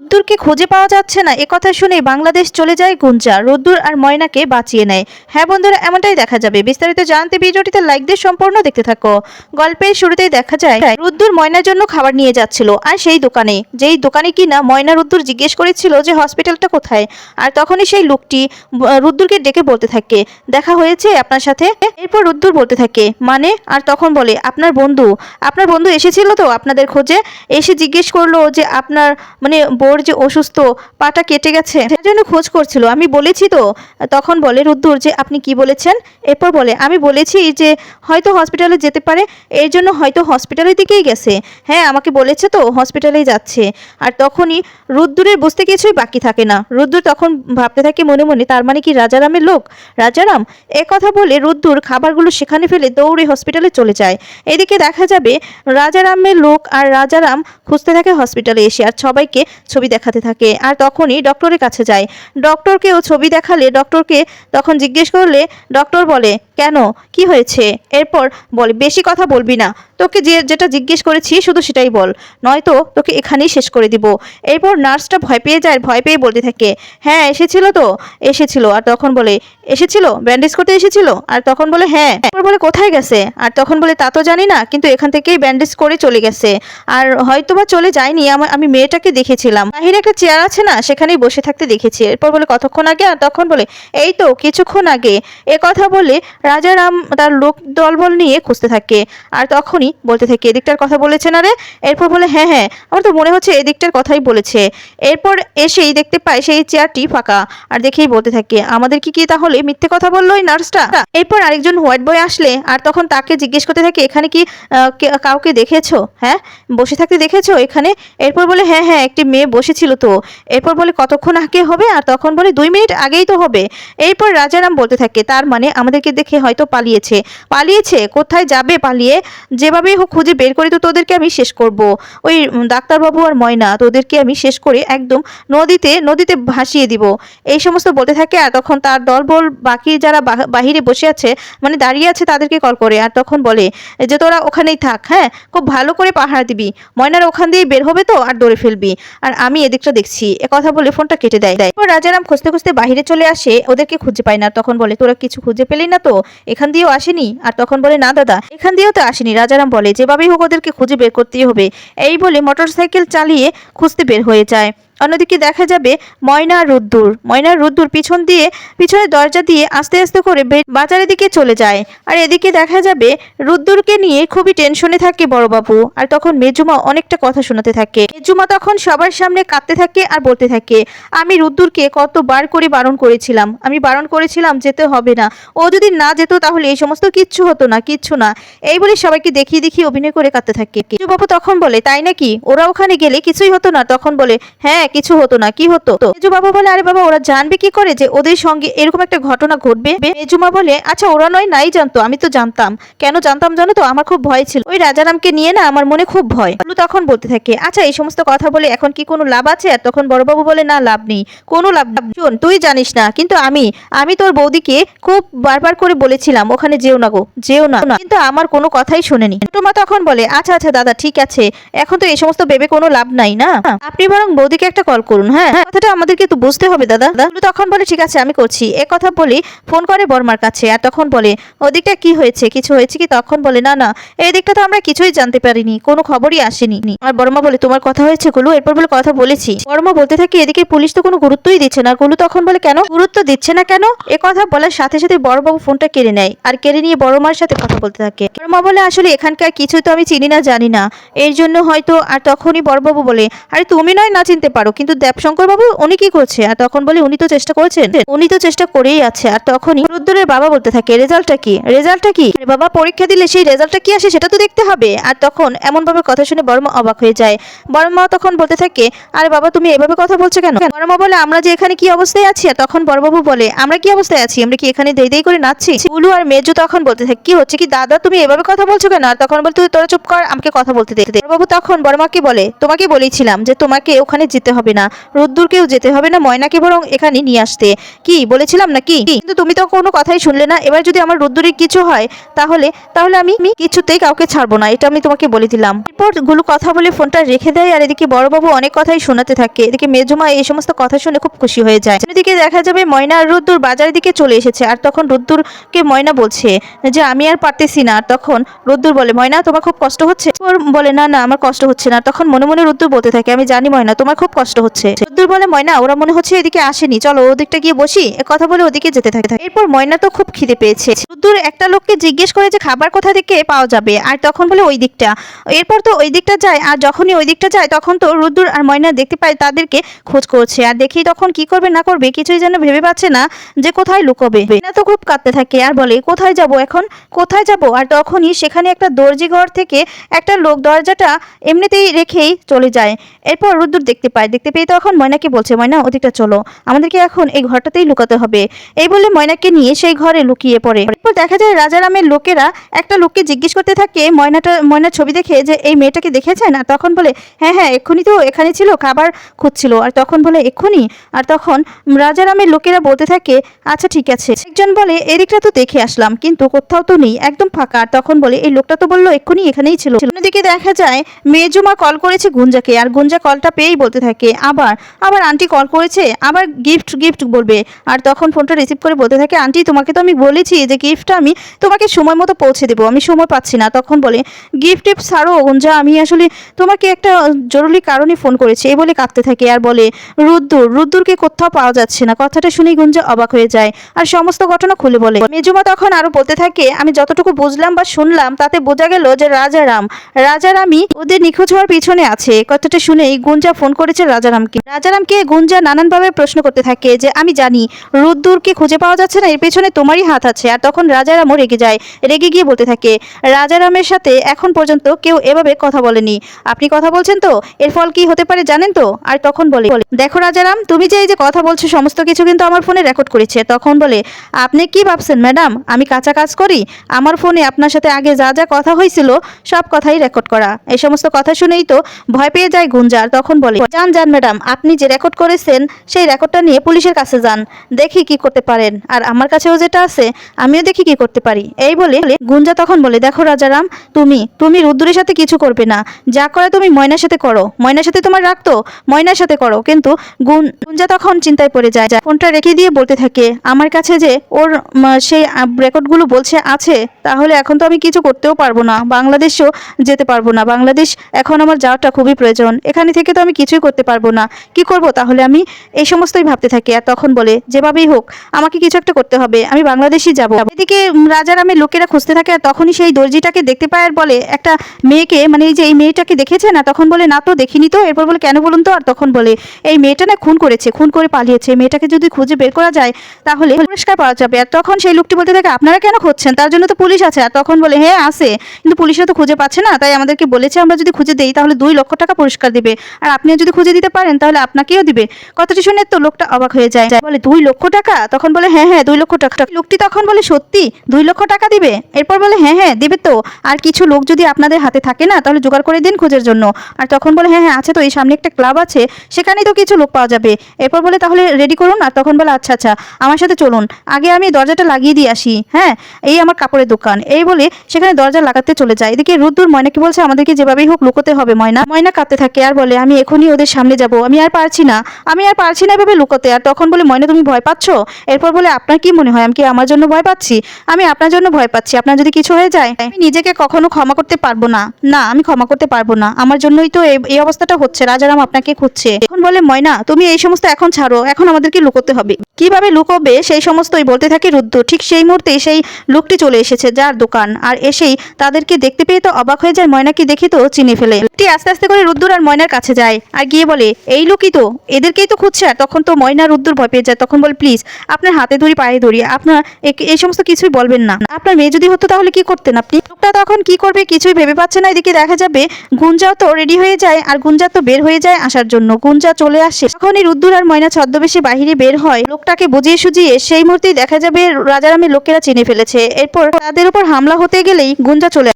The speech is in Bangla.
রোদ্দুরকে খুঁজে পাওয়া যাচ্ছে না। এ কথা শুনে বাংলাদেশ চলে যায় গুঞ্জা। রোদ্দুর আর ময়নাকে বাঁচিয়ে নেয়। হ্যাঁ বন্ধুরা, এমনটাই দেখা যাবে। বিস্তারিত জানতে ভিডিওটিতে লাইক দিয়ে সম্পূর্ণ দেখতে থাকো। গল্পের শুরুতেই দেখা যায়, রুদ্দুর ময়নার জন্য খাবার নিয়ে যাচ্ছিল আর সেই দোকানে। যেই দোকানে কিনা ময়না রুদ্দুর জিজ্ঞেস করেছিল যে হসপিটালটা কোথায়? আর তখনই সেই লোকটি রুদ্দুরকে ডেকে বলতে থাকে, দেখা হয়েছে আপনার সাথে? এরপর রুদ্দুর বলতে থাকে মানে? আর তখন বলে, আপনার বন্ধু। আপনার বন্ধু এসেছিল তো আপনাদের খোঁজে? এসে জিজ্ঞেস করল যে, আপনার মানে বোর যে অসুস্থ, পাটা কেটে গেছে? তার জন্য খোঁজ করছিল, আমি বলেছি তো। তখন বলে রুদ্দুর যে, আপনি কি বলেছেন? এরপর বলে, আমি বলেছি যে, হয়তো হসপিটালে যেতে পারে, এর জন্য হয়তো হসপিটালের দিকেই গেছে। হ্যাঁ আমাকে বলেছে তো, হসপিটালেই যাচ্ছে। আর তখনই রুদ্দুরের বুঝতে কিছুই বাকি থাকে না। রুদ্দুর তখন ভাবতে থাকে মনে মনে, তার মানে কি রাজারামের লোক? রাজারাম? কথা বলে রুদ্দুর খাবারগুলো সেখানে ফেলে দৌড়ে হসপিটালে চলে যায়। এদিকে দেখা যাবে রাজারামের লোক আর রাজারাম খুঁজতে থাকে হসপিটালে এসে আর সবাইকে ছবি দেখাতে থাকে। আর তখনই ডক্টরের কাছে যায়। ডক্টরকেও ছবি দেখালে ডক্টরকে তখন জিজ্ঞেস করলে ডক্টর বলে, কেন? কি হয়েছে? এরপর বলে, বেশি কথা বলবি না। তোকে যে, যেটা জিজ্ঞেস করেছি শুধু সেটাই বল। নয়তো তোকে এখানেই শেষ করে দিব। এরপর নার্সটা ভয় পেয়ে যায়, ভয় পেয়ে বলতে থাকে হ্যাঁ এসেছিল তো? এসেছিল। আর তখন বলে, এসেছিল? ব্যান্ডেজ করতে এসেছিল? আর তখন বলে হ্যাঁ। বলে, কোথায় গেছে? আর তখন বলে, তা তো জানি না, কিন্তু এখান থেকেই ব্যান্ডেজ করে চলে গেছে। আর হয়তো বা চলে যায়নি আমার আমি মেয়েটাকে দেখেছিলাম। বাহিরে একটা চেয়ার আছে না, সেখানেই বসে থাকতে দেখেছি। এরপর বলে, কতক্ষণ আগে? আর তখন বলে, এই তো, কিছুক্ষণ আগে। এ কথা বলে রাজারাম তার লোক দলবল নিয়ে খুঁজতে থাকে। আর তখনই বলতে থাকে এদিকটার কথা বলেছে না রে এরপর বলে হ্যাঁ হ্যাঁ। আমার তো মনে হচ্ছে এদিকটার কথাই বলেছে। এরপর এসেই দেখতে পাই সেই চেয়ারটি ফাঁকা। আর দেখেই বলতে থাকে, আমাদের কি কি তাহলে মিথ্যে কথা বলল ওই নার্সটা? এরপর আরেকজন হোয়াইট বয় আসলে, আর তখন তাকে জিজ্ঞেস করতে থাকে, এখানে কি কাউকে দেখেছ? হ্যাঁ বসে থাকতে দেখেছ এখানে? এরপর বলে হ্যাঁ হ্যাঁ একটি মেয়ে বসেছিল তো। এরপর বলে, কতক্ষণ আগে হবে? আর তখন বলে, দুই মিনিট আগেই তো হবে। এরপর রাজারাম বলতে থাকে, তার মানে আমাদেরকে দেখে হয়তো পালিয়েছে। পালিয়েছে? কোথায় যাবে পালিয়ে? যেভাবেই হোক খুঁজে বের করে তো তোদেরকে আমি শেষ করব। ওই ডাক্তারবাবু আর ময়না তোদেরকে আমি শেষ করে একদম নদীতে নদীতে ভাসিয়ে দিব। এই সমস্ত বলতে থাকে আর তখন তার দলবল বাকি যারা বাহিরে বসে আছে মানে দাঁড়িয়ে আছে তাদেরকে কল করে আর তখন বলে যে তোরা ওখানেই থাক হ্যাঁ? খুব ভালো করে পাহারা দিবি। ময়নার ওখান দিয়ে বের হবে তো আর দৌড়ে ফেলবি। আর আমি এদিকটা দেখছি। এ কথা বলে ফোনটা কেটে দেয়। দেয় রাজারাম খুঁজতে খুঁজতে বাইরে চলে আসে, ওদেরকে খুঁজে পায় না। তখন বলে, তোরা কিছু খুঁজে পেলি না তো? এখান দিয়েও আসেনি? আর তখন বলে, না দাদা, এখান দিয়েও তো আসেনি। রাজারাম বলে, যেভাবেই হোক ওদেরকে খুঁজে বের করতেই হবে। এই বলে মোটরসাইকেল চালিয়ে খুঁজতে বের হয়ে যায়। অন্যদিকে দেখা যাবে ময়না রুদ্দুর। ময়না রুদ্দুর পিছন দিয়ে, পিছনের দরজা দিয়ে আস্তে আস্তে করে বাজারের দিকে চলে যায়। আর এদিকে দেখা যাবে রুদ্দুরকে নিয়ে খুবই টেনশনে থাকে বড়বাবু আর তখন মেজুমা অনেকটা কথা শোনাতে থাকে। মেজুমা তখন সবার সামনে কাঁদতে থাকে আর বলতে থাকে, আমি রুদ্দুরকে কতবার করে বারণ করেছিলাম। আমি বারণ করেছিলাম যেতে হবে না। ও যদি না যেত তাহলে এই সমস্ত কিচ্ছু হতো না, কিচ্ছু না। এই বলে সবাইকে দেখিয়ে দেখিয়ে অভিনয় করে কাঁদতে থাকে। মেজুবাবু তখন বলে, তাই নাকি? ওরা ওখানে গেলে কিছুই হতো না? তখন বলে হ্যাঁ কিছু হতো না। কি হতো? মেজু বাবা বলে, আরে বাবা, ওরা জানবে কি করে যে ওদের সঙ্গে এরকম একটা ঘটনা ঘটবে? মেজুমা বলে আচ্ছা ওরা নয়, নাই জানতো, আমি তো জানতাম। কেন জানতাম জানো তো? আমার খুব ভয় ছিল। ওই রাজারামকে নিয়ে না আমার মনে খুব ভয়। বলু তখন বলতে থাকে আচ্ছা এই সমস্ত কথা বলে এখন কি কোনো লাভ আছে? আর তখন বড়বাবু বলে, না, লাভ নেই। কোনো লাভ। শোন, তুই জানিস না, কিন্তু আমি আমি তোর বৌদিকে খুব বারবার করে বলেছিলাম, ওখানে যেও না গো, যেও না। কিন্তু আমার কোনো কথাই শোনেনি। ছোট মা তখন বলে আচ্ছা আচ্ছা দাদা, ঠিক আছে। এখন তো এই সমস্ত ভেবে কোনো লাভ নাই, না? আপনি বরং বৌদিকে একটা কল করুন হ্যাঁ? কথাটা আমাদেরকে তো বুঝতে হবে, দাদা। তখন বলে, ঠিক আছে, আমি করছি। এ কথা বলি ফোন করে বর্মার কাছে আর তখন বলে, ওদিকটা কি হয়েছে? কিছু হয়েছে কি? তখন বলে, না না, এই দিকটা তো আমরা কিছুই জানতে পারিনি, কোনো খবরই আসেনি। আর বর্মা বলে, তোমার কথা হয়েছে, গুলু? এরপর বলে, কথা বলেছি। বর্মা বলতে থাকে, এদিকে পুলিশ তো কোনো গুরুত্বই দিচ্ছে না। গুলু তখন বলে, কেন? গুরুত্ব দিচ্ছে না কেন? এ কথা বলার সাথে সাথে বড়বাবু ফোনটা কেড়ে নেয় আর কেড়ে নিয়ে বড় মার সাথে কথা বলতে থাকে। বড়মা বলে, আসলে এখানকার কিছুই তো আমি চিনি না, জানি না। এর জন্য হয়তো, আর তখনই বড়বাবু বলে, আরে, তুমি নয়, না চিনতে পারো। কিন্তু দেবশঙ্কর বাবু উনি কি করছে? আর তখন বলে উনি তো চেষ্টা করেছেন। উনি তো চেষ্টা করেই আছে। আর তখনই রুদ্রের বাবা বলতে থাকে, রেজাল্টটা কি? রেজাল্টটা কি? বাবা, পরীক্ষা দিলে সেই রেজাল্টটা কি আসে সেটা তো দেখতে হবে। আর তখন এমন ভাবে কথা শুনে বড়মা অবাক হয়ে যায়। বড়মা তখন বলতে থাকে, আরে বাবা, তুমি এভাবে কথা বলছো কেন? বড়মা বলে, আমরা যে এখানে কি অবস্থায় আছি? আর তখন বড়বাবু বলে, আমরা কি অবস্থায় আছি? আমরা কি এখানে দেই দেই করে নাচছি? উলু আর মেজু তখন বলতে থাকে, কি হচ্ছে? কি দাদা, তুমি এভাবে কথা বলছো কেন? আর তখন বলতে তোরা চুপ কর, আমাকে কথা বলতে দে। বাবু তখন বড়মাকে বলে, তোমাকে বলেছিলাম যে তোমাকে ওখানে যেতে হবে না। রোদ্দুরকেও যেতে হবে না, ময়নাকে বরং এখানে নিয়ে আসতে। কি, বলেছিলাম নাকি? কিন্তু তুমি তো কোনো কথাই শুনলে না। এবার যদি আমার রোদ্দুরের কিছু হয়, তাহলে তাহলে আমি কিছুতেই কাউকে ছাড়বো না, এটা আমি তোমাকে বলে দিলাম। এরপরগুলো কথা বলে ফোনটা রেখে দেয়, আর এদিকে বড়বাবু অনেক কথাই শোনাতে থাকে। এদিকে মেজমা এই সমস্ত কথা শুনে খুব খুশি হয়ে যায়। এদিকে দেখা যাবে ময়না আর রোদ্দুর বাজারের দিকে চলে এসেছে, আর তখন রোদ্দুরকে ময়না বলছে যে, আমি আর পারতেছি না। আর তখন রোদ্দুর বলে, ময়না, তোমার খুব কষ্ট হচ্ছে? বলে, না না, আমার কষ্ট হচ্ছে না। তখন মনে মনে রোদ্দুর বলতে থাকে, আমি জানি ময়না, তোমার খুব কষ্ট হচ্ছে। রোদ্দুর বলে, ময়না, ওরা মনে হচ্ছে এদিকে আসেনি। চলো ওদিকটা গিয়ে বসি। কথা বলে ওদিকে যেতে থাকে। এরপর ময়না তো খুব খিদে পেয়েছে। রোদ্দুর একটা লোককে জিজ্ঞেস করে যে, খাবার কোথা থেকে পাওয়া যাবে? আর তখন বলে, ওই দিকটা। এরপর তো ওই দিকটা যায়, আর যখনই ওই দিকটা যায়, তখন তো রুদ্দুর আর ময়না দেখতে পায় তাদেরকে খোঁজ করছে। আর দেখি তখন কি করবে, না করবে, কিছুই যেন ভেবে পাচ্ছে না যে কোথায় লুকোবে। না তো খুব কাঁদতে থাকে আর বলে, কোথায় যাব এখন? কোথায় যাব? আর তখনই সেখানে একটা দর্জি ঘর থেকে একটা লোক দরজাটা এমনিতেই রেখেই চলে যায়। এরপর রুদ্দুর দেখতে পায়। দেখতে পেয়ে তো তখন ময়নাকে বলছে, ময়না, ওদিকটা চলো। আমাদেরকে এখন এই ঘরটাতেই লুকাতে হবে। এই বলে ময়নাকে নিয়ে সেই ঘরে লুকিয়ে পড়ে। এরপর দেখা যায় রাজারামের লোকেরা একটা লোককে জিজ্ঞেস করতে থাকে, ময়নাটা, ময়নার ছবি দেখে যে এই মেয়েটাকে দেখেছেন? আর তখন বলে হ্যাঁ হ্যাঁ এক্ষুনি তো এখানে ছিল, খাবার খুঁজছিল। আর তখন বলে, এক্ষুনি? আর তখন রাজারামের লোকেরা বলতে থাকে আচ্ছা ঠিক আছে। একজন বলে, এদিকটা তো দেখে আসলাম, কিন্তু কোথাও তো নেই, একদম ফাঁকা। আর তখন বলে, এই লোকটা তো বলল এক্ষুনি এখানেই ছিল। অন্যদিকে দেখা যায় মেজুমা কল করেছে গুঞ্জাকে, আর গুঞ্জা কলটা পেয়েই বলতে থাকে আবার আবার আন্টি কল করেছে, আবার গিফট গিফট বলবে। আর তখন ফোনটা রিসিভ করে বলতে থাকে আন্টি তোমাকে তো আমি বলেছি যে গিফটটা আমি তোমাকে সময় মতো পৌঁছে দেবো, আমি সময় পাচ্ছি না। তখন বলে গিফট টিফট ছাড়ো গুঞ্জা আমি আসলে তোমাকে একটা জরুরি কারণে ফোন করেছি। এই বলে কাঁদতে থাকে আর বলে, রুদ্দুর, রুদ্দুরকে কোথাও পাওয়া যাচ্ছে না। কথাটা শুনেই গুঞ্জা অবাক হয়ে যায়। আর সমস্ত ঘটনা খুলে বলে, মেজুমা তখন আরও বলতে থাকে, আমি যতটুকু বুঝলাম বা শুনলাম, তাতে বোঝা গেল যে রাজারাম, রাজারামই ওদের নিখোঁজ হওয়ার পিছনে আছে। কথাটা শুনেই গুঞ্জা ফোন করেছে রাজারামকে। রাজারামকে গুঞ্জা নানানভাবে প্রশ্ন করতে থাকে যে, আমি জানি, রুদ্দুরকে খুঁজে পাওয়া যাচ্ছে না, এর পেছনে তোমারই হাত আছে। আর তখন রাজারামও রেগে যায়, রেগে গিয়ে বলতে থাকে, রাজারামের সাথে এখন পর্যন্ত কেউ এভাবে কথা বলেনি। আপনি কথা বলছেন তো? এর ফল কি হতে পারে জানেন তো? আর তখন বলে, দেখো রাজারাম, তুমি যে এই যে কথা বলছো, সমস্ত কিছু কিন্তু আমার ফোনে রেকর্ড করেছে। তখন বলে, আপনি কি ভাবছেন ম্যাডাম? আমি কাঁচা কাজ করি? আমার ফোনে আপনার সাথে আগে যা যা কথা হয়েছিল, সব কথাই রেকর্ড করা। এই সমস্ত কথা শুনেই তো ভয় পেয়ে যায় গুঞ্জার তখন বলে যান যান ম্যাডাম, আপনি যে রেকর্ড করেছেন সেই রেকর্ডটা নিয়ে পুলিশের কাছে যান, দেখি কি করতে পারেন। আর আমার কাছেও যেটা আছে, আমিও দেখি কি করতে পারি। এই বলে গুঞ্জা তখন বলে, দেখো রাজারাম, তুমি তুমি রুদ্রের সাথে কিছু করবে না। যা করে তুমি ময়নার সাথে করো। ময়নার সাথে তোমার রাখতো ময়নার সাথে করো। কিন্তু গুঞ্জা তখন চিন্তায় পড়ে যায়। যায়। ফোনটা রেখে দিয়ে বলতে থাকে, আমার কাছে যে ওর সেই রেকর্ডগুলো বলছে আছে, তাহলে এখন তো আমি কিছু করতেও পারব না। বাংলাদেশেও যেতে পারব না। বাংলাদেশ এখন আমার যাওয়াটা খুবই প্রয়োজন। এখানে থেকে তো আমি কিছুই করতে পারব না। কি করব তাহলে আমি? এই সমস্তই ভাবতে থাকি আর তখন বলে যেভাবেই হোক আমাকে কিছু একটা করতে হবে। আমি বাংলাদেশই যাব। এদিকে উম, রাজারামের লোকেরা খুঁজতে থাকে আর তখনই সেই দর্জিটাকে দেখতে পায় আর বলে একটা মেয়েকে মানে এই যে এই মেয়েটাকে দেখেছে না তখন বলে না তো দেখিনি তো। এরপর বলে কেন বলুন তো? আর তখন বলে এই মেয়েটা না খুন করেছে খুন করে পালিয়েছে। মেয়েটাকে যদি খুঁজে বের করা যায় তাহলে পুরস্কার পাওয়া যাবে। আর তখন সেই লোকটি বলতে থাকে আপনারা কেন খুঁজছেন? তার জন্য তো পুলিশ আছে। আর তখন বলে হ্যাঁ আছে। কিন্তু পুলিশরা তো খুঁজে পাচ্ছে না। তাই আমাদেরকে বলেছে আমরা যদি খুঁজে দেই তাহলে দুই লক্ষ টাকা পুরস্কার দিবে। আর আপনিও যদি খুঁজে দিতে পারেন, তাহলে আপনাকেও দিবে। কথাটি শুনে তো লোকটা অবাক হয়ে যায়। বলে, দুই লক্ষ টাকা? তখন বলে হ্যাঁ হ্যাঁ দুই লক্ষ টাকা। লোকটি তখন বলে, সত্যি? দুই লক্ষ টাকা দিবে? এরপর বলে হ্যাঁ হ্যাঁ দিবে তো। আর কিছু লোক যদি আপনাদের হাতে থাকে না, তাহলে জোগাড় করে দিন খোঁজের জন্য। আর তখন বলে হ্যাঁ হ্যাঁ আছে তো, এই সামনে একটা ক্লাব আছে, সেখানেই তো কিছু লোক পাওয়া যাবে। এরপর বলে, তাহলে রেডি করুন। আর তখন বলে আচ্ছা আচ্ছা আমার সাথে চলুন। আগে আমি দরজাটা লাগিয়ে দিয়ে আসি হ্যাঁ? এই আমার কাপড়ের দোকান। এই বলে সেখানে দরজা লাগাতে চলে যায়। এদিকে রুদ্দুর ময়নাকে বলছে, আমাদেরকে যেভাবেই হোক লুকোতে হবে, ময়না। ময়না কাঁদতে থাকে আর বলে, আমি এখনই ওদের সামনে যাব। আমি আর পারছি না। আমি আর পারছি না এভাবে লুকোতে। আর তখন বলে, ময়না, তুমি ভয় পাচ্ছ? এরপর বলে, আপনার কি মনে হয়? আমি কি আমার জন্য ভয় পাচ্ছি? আমি আপনার জন্য ভয় পাচ্ছি। আপনার যদি কিছু হয়ে যায়, আমি নিজেকে কখনো ক্ষমা করতে পারব না। না, আমি ক্ষমা করতে পারব না। আমার জন্যই তো এই- অবস্থাটা হচ্ছে। রাজারাম আপনাকে খুঁজছে। এখন বলে, ময়না, তুমি এই সমস্ত এখন ছাড়ো। এখন আমাদেরকে লুকোতে হবে। কীভাবে লুকোবে? সেই সমস্তই বলতে থাকে রুদ্র ঠিক সেই মুহূর্তে সেই লোকটি চলে এসেছে যার দোকান। আর এসেই তাদেরকে দেখতে পেয়ে তো অবাক হয়ে যায়। ময়নাকে দেখে তো চিনে ফেলে। আস্তে আস্তে করে রুদ্দুর আর ময়নার কাছে যায়। আর গিয়ে বলে এই লোকই তো, এদেরকেই তো খুঁজছে আর তখন তো ময়না রুদ্দুর ভয় পেয়ে যায়। তখন বলে, প্লিজ, আপনার হাতে ধরি, পায়ে ধরি, আপনার এই সমস্ত কিছুই বলবেন না। আপনার মেয়ে যদি হতো তাহলে কি করতেন আপনি? লোকটা তখন কি করবে কিছুই ভেবে পাচ্ছে না, এদিকে দেখা যাবে গুঞ্জাও তো রেডি হয়ে যায় আর গুঞ্জা তো বের হয়ে যায় আসার জন্য। গুঞ্জা চলে আসে। তখনই রুদ্দুর আর ময়না ছদ্মবেশে বাহিরে বের হয়। লোকটাকে বুঝিয়ে সুজিয়ে সেই মুহূর্তেই দেখা যাবে রাজারামের লোকেরা চিনে ফেলেছে। এরপর তাদের উপর হামলা হতে গেলেই গুঞ্জা চলে